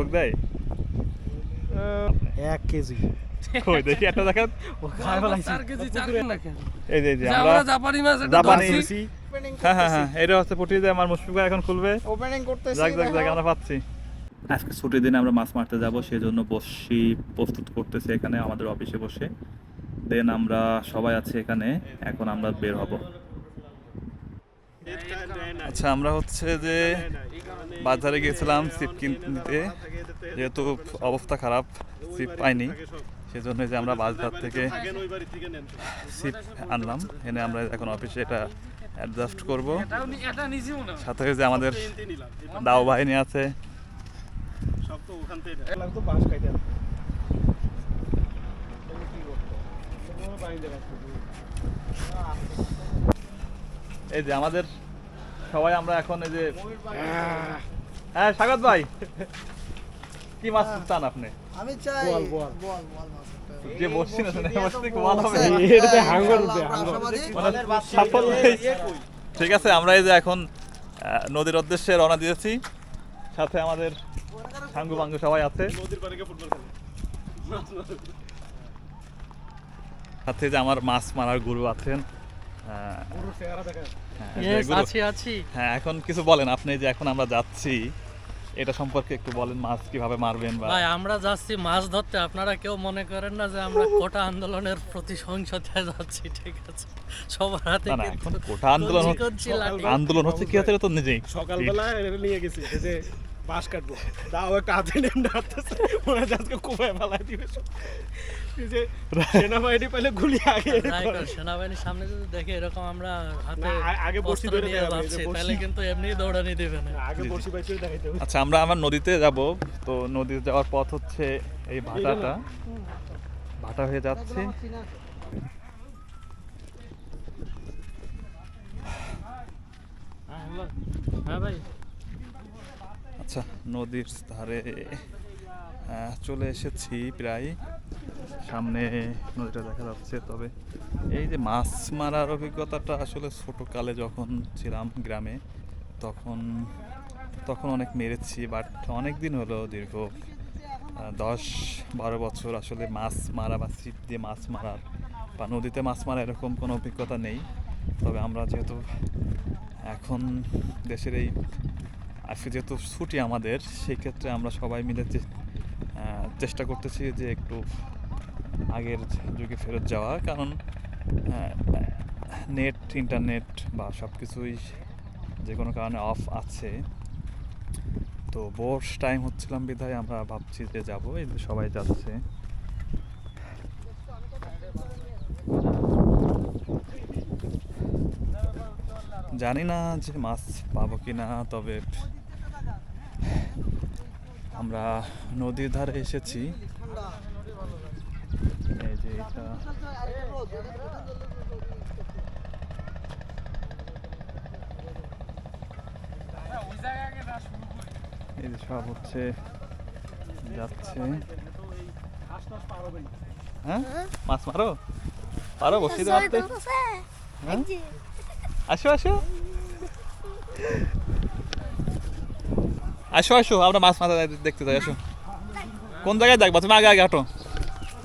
ঠক দেয়? এক কেজি। কই দেখি একটা দেখান। ও খায় ফেলাইছি চার কেজি চার কেজি না কেন? এই যে এই যে যে আমরা আমরা জাপানি মাছ জাপানি হ্যাঁ হ্যাঁ হ্যাঁ এটা হচ্ছে পুটি দিয়ে আমার মুশফিক ভাই এখন খুলবে। ওপেনিং করতেছি যাক যাক যাক আমরা পাচ্ছি। আজকে ছুটির দিনে আমরা মাছ মারতে যাব সেজন্য বসি প্রস্তুত করতেছি এখানে আমাদের অফিসে বসে। দেন আমরা সবাই আছি এখানে এখন আমরা বের হব। আচ্ছা আমরা হচ্ছে যে বাজারে গিয়েছিলাম সিপ কিনতে। যেহেতু অবস্থা খারাপ সিপ পাইনি সেজন্য যে আমরা বাজার থেকে সিপ আনলাম। এনে আমরা এখন অফিসে এটা অ্যাডজাস্ট করব। সাথে যে আমাদের দাও বাহিনী আছে। এই যে আমাদের সবাই আমরা এখন এই যে হ্যাঁ স্বাগত ভাই। কি মাছ চান আপনি? আমি চাই বল, বল। বল বল মাছ যে বসছি না। মানে ঠিক আছে আমরা এই যে এখন নদীর উদ্দেশ্যে রওনা দিয়েছি। সাথে আমাদের সাঙ্গু বাঙ্গু সবাই আছে। সাথে যে আমার মাছ মারার গুরু আছেন। আছি আছি। হ্যাঁ এখন কিছু বলেন আপনি যে এখন আমরা যাচ্ছি এটা সম্পর্কে একটু বলেন মাছ কীভাবে মারবেন বা ভাই আমরা যাচ্ছি মাছ ধরতে। আপনারা কেউ মনে করেন না যে আমরা কোটা আন্দোলনের প্রতি সহিংসতায় যাচ্ছি ঠিক আছে? সবার হাতে না এখন কোটা আন্দোলন আন্দোলন হচ্ছে কি হচ্ছে তো নিজেই। সকালবেলা নিয়ে গেছি যে বাস কাটবো। দাও একটা হাতে হাঁটতেছে। মনে হচ্ছে আজকে কোপায় ফেলাই দিবে যে সেনাবাহিনী পেলে গুলি আগে সেনাবাহিনীর সামনে যদি দেখে এরকম আমরা হাতে আগে অস্ত্র ধরে তাহলে কিন্তু এমনি দৌড়ানি দেবে না। আগে বসি পাইছে দেখাইতে আচ্ছা আমরা আমার নদীতে যাব। তো নদীতে যাওয়ার পথ হচ্ছে এই ভাটাটা। ভাটা হয়ে যাচ্ছে। হ্যাঁ ভাই। আচ্ছা নদীর ধারে চলে এসেছি প্রায়। সামনে নদীটা দেখা যাচ্ছে, তবে এই যে মাছ মারার অভিজ্ঞতাটা আসলে ছোটোকালে যখন ছিলাম গ্রামে, তখন তখন অনেক মেরেছি বাট অনেক দিন হলো দীর্ঘ দশ বারো বছর আসলে মাছ মারা বা ছিপ দিয়ে মাছ মারার বা নদীতে মাছ মারা এরকম কোনো অভিজ্ঞতা নেই। তবে আমরা যেহেতু এখন দেশের এই আজকে যেহেতু ছুটি আমাদের সেই ক্ষেত্রে আমরা সবাই মিলে চেষ্টা করতেছি যে একটু আগের যুগে ফেরত যাওয়া। কারণ নেট ইন্টারনেট বা সব কিছুই যে কোনো কারণে অফ আছে। তো বোর্স টাইম হচ্ছিলাম বিধায় আমরা ভাবছি যে যাব, এই সবাই যাচ্ছে। জানি না যে মাছ পাবো কি না তবে আমরা নদীর ধারে এসেছি। এই যে এটা। এই যে সব হচ্ছে যাচ্ছে। হ্যাঁ? মাছ মারো? পারো বসিতে মারতে হ্যাঁ? আসো আসো। আসো আসো, আমরা মাছ মাথা দেখতে যাই, আসো। কোন জায়গায় দেখবা তুমি আগে আগে হাঁটো।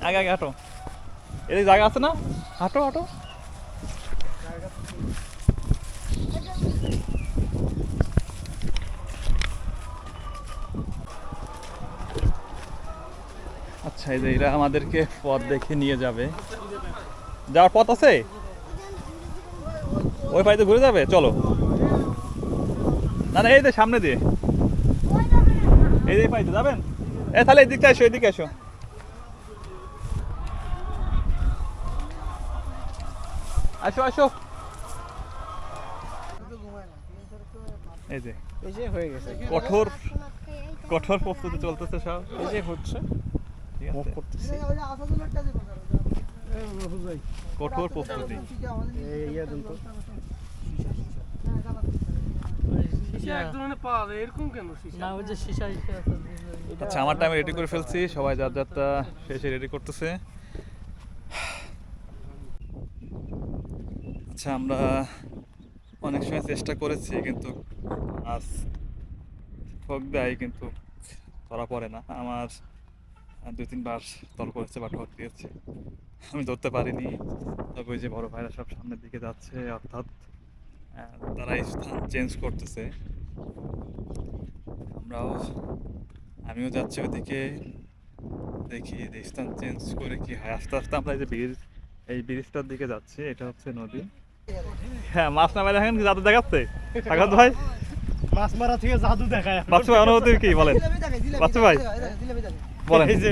আগে আগে হাঁটো। এদের জায়গা আছে না? হাঁটো হাঁটো। আচ্ছা এই যে এরা আমাদেরকে পথ দেখে নিয়ে যাবে। যাওয়ার পথ আছে? ওই পাইতে ঘুরে যাবে? চলো। না না, এই যে সামনে দিয়ে। এই এই পাইতে যাবেন এ তাহলে এদিকটা এসো এদিকে এসো আসো আসো এই যে এই যে হয়ে গেছে কঠোর কঠোর প্রস্তুতি চলতেছে সব এই যে হচ্ছে করতেছি কঠোর প্রস্তুতি এই ইয়া দেন তো না ওই যে সীসা আচ্ছা আমার টাইমে রেডি করে ফেলছি সবাই যার যারটা শেষে রেডি করতেছে। আচ্ছা আমরা অনেক সময় চেষ্টা করেছি কিন্তু আজ ঠক দেয় কিন্তু ধরা পড়ে না। আমার দুই তিনবার দল করেছে বা ঠক দিয়েছে। আমি ধরতে পারিনি। তবে ওই যে বড় ভাইরা সব সামনের দিকে যাচ্ছে অর্থাৎ তারা স্থান চেঞ্জ করতেছে। আমরাও আমিও যাচ্ছি ওদিকে দেখি স্থান চেঞ্জ করে কি হয়। আস্তে আস্তে আমরা এই যে ব্রিজ এই ব্রিজটার দিকে যাচ্ছি এটা হচ্ছে নদী। হ্যাঁ মাছ না দেখেন কি জাদু দেখাচ্ছে? স্বাগত ভাই। মাছ মারা থেকে জাদু দেখায়। বাচ্চু ভাই অনুভূতি কি বলেন? বাচ্চু ভাই। বলেন। এই যে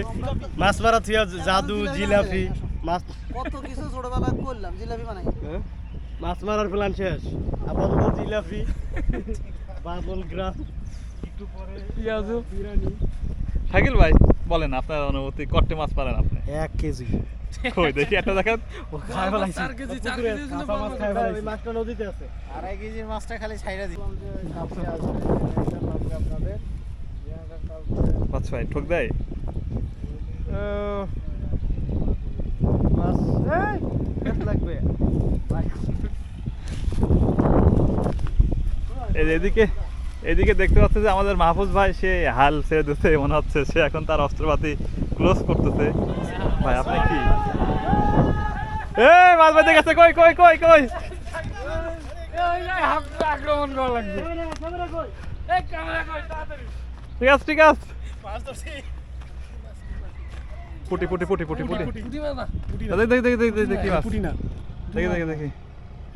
মাছ মারা থেকে জাদু জিলাপি মাছ কত কিছু ছোটবেলায় করলাম জিলাপি বানাই। হ্যাঁ? মাছ মারার প্ল্যান শেষ। আপাতত জিলাপি বাবল গ্রাম একটু পরে পেঁয়াজু। বিরিয়ানি। শাকিল ভাই বলেন আপনার অনুভূতি কট্টে মাছ পারেন আপনি? এক কেজি। কই দেখি একটা দেখান। ও খাই ফেলাইছি। চার কেজি, চার কেজি ছিল কাঁচা মাছ। খাই ফেলাইছি। মাছটা নদীতে আছে। আড়াই কেজির মাছটা খালি ছাইরা দিই। বাচ্চু ভাই ঠক দেয়? মাছ এই, পেট লাগবে। এদিকে এদিকে দেখতে পাচ্ছি যে আমাদের মাহফুজ ভাই সে হাল ছেড়ে দিতে মনে হচ্ছে সে এখন তার অস্ত্রপাতি ক্লোজ করতেছে। ভাই আপনি কি? এই মাছ ভাই গেছে কই কই কই কই? আক্রমণ করা লাগবে ঠিক আছে ঠিক আছে। পুটি পুটি পুটি পুটি পুটি। দেখি দেখি দেখি দেখি দেখি দেখি দেখি।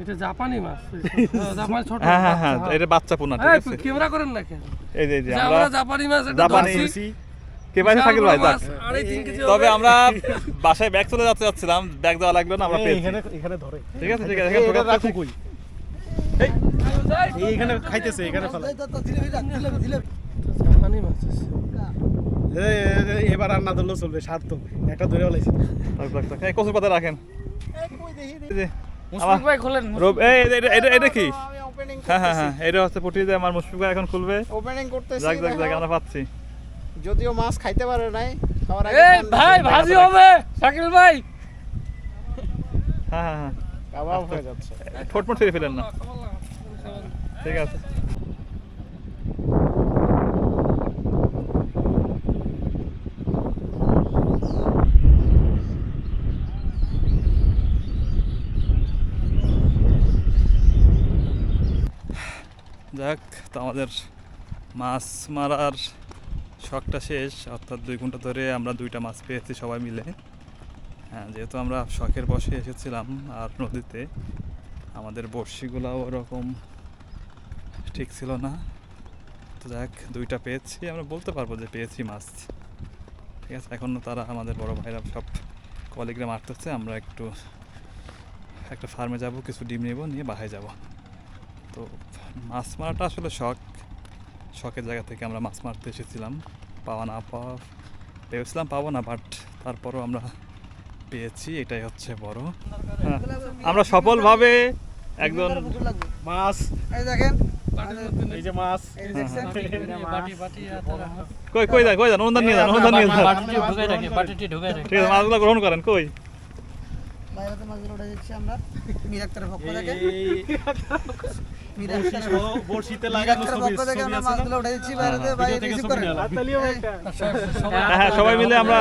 এটা জাপানি মাছ। জাপানি ছোট হ্যাঁ হ্যাঁ হ্যাঁ এটা বাচ্চা পোনা ঠিক আছে? ক্যামেরা করেন না কেন? এই যে যে আমরা জাপানি মাছ জাপানি ভাই? যাক। তবে আমরা বাসায় ব্যাগ চলে যাচ্ছে যাচ্ছিলাম। ব্যাগ দেওয়া লাগল না আমরা পেয়েছি। এখানে এখানে ধরে। ঠিক আছে ঠিক আছে এখানে। রাখো কই এই এইখানে খাইতেছে এখানে ফেলা। জাপানি মাছ এবার আর না ধরলেও চলবে সার্থক। একটা ধরে ফেলাইছি। এই কচুর পাতা রাখেন। মুশফিক ভাই খোলেন এই, এই, এটা- এটা- কি? হ্যাঁ হ্যাঁ হ্যাঁ এটা হচ্ছে পুটি দেয় আমার মুশফিক ভাই এখন খুলবে। ওপেনিং করতেছি যাক যাক যাক আমরা পাচ্ছি। যদিও মাছ খাইতে পারে নাই খাওয়ার আগে এই ভাই ভাজি হবে শাকিল ভাই। হ্যাঁ হ্যাঁ হ্যাঁ। কাবাব হয়ে যাচ্ছে। ঠোঁট মোট ছেড়ে ফেলেন না। ঠিক আছে। যাক, তো আমাদের মাছ মারার শখটা শেষ। অর্থাৎ দুই ঘণ্টা ধরে আমরা দুইটা মাছ পেয়েছি সবাই মিলে। হ্যাঁ যেহেতু আমরা শখের বসে এসেছিলাম আর নদীতে, আমাদের বড়শিগুলাও ওরকম ঠিক ছিল না। তো যাক, দুইটা পেয়েছি। আমরা বলতে পারব যে পেয়েছি মাছ। ঠিক আছে, এখন তারা আমাদের বড় ভাইরা সব কলিগরা মারতেছে। আমরা একটু একটা ফার্মে যাব, কিছু ডিম নেব, নিয়ে বাসায় যাব। তো মাছ মারাটা আসলে শখ। শখের জায়গা থেকে আমরা মাছ মারতে এসেছিলাম। পাওয়া না পাওয়া ভেবেছিলাম পাবো না বাট তারপরও আমরা পেয়েছি এটাই হচ্ছে বড়। হ্যাঁ, আমরা সফলভাবে একজন মাছ এই দেখেন। এই যে মাছ। এই দেখছেন? বাটি বাটি হাতে রাখো। কই কই যান কই যান অনুদান নিয়ে যান অনুদান নিয়ে যান ঠিক আছে মাছগুলো গ্রহণ করেন কই? বাইরেতে মাছগুলো উঠে যাচ্ছি আমরা। পক্ষ থেকে। এই মিরাক্তারের বড়- লাগানো ছবি ছবি আমরা মাছগুলো উঠে যাচ্ছি হ্যাঁ, বাইরেতে বাইরে রিসিভ করেন। নেওয়া। হাততালিও একটা। সবাই সবাই মিলে আমরা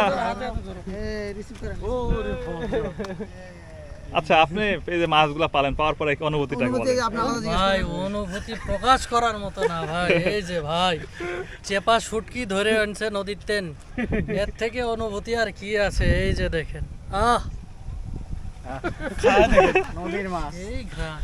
রিসিভ করেন। ওরে আচ্ছা আপনি এই যে মাছগুলো পালেন পাওয়ার পরে কি অনুভূতিটা অনুভূতি বলেন? ভাই অনুভূতি প্রকাশ করার মতো না ভাই। এই যে ভাই চেপা শুটকি ধরে আনছে নদীর তেন। এর থেকে অনুভূতি আর কি আছে? এই যে দেখেন। আহ! নদীর মাছ এই ঘ্রাণ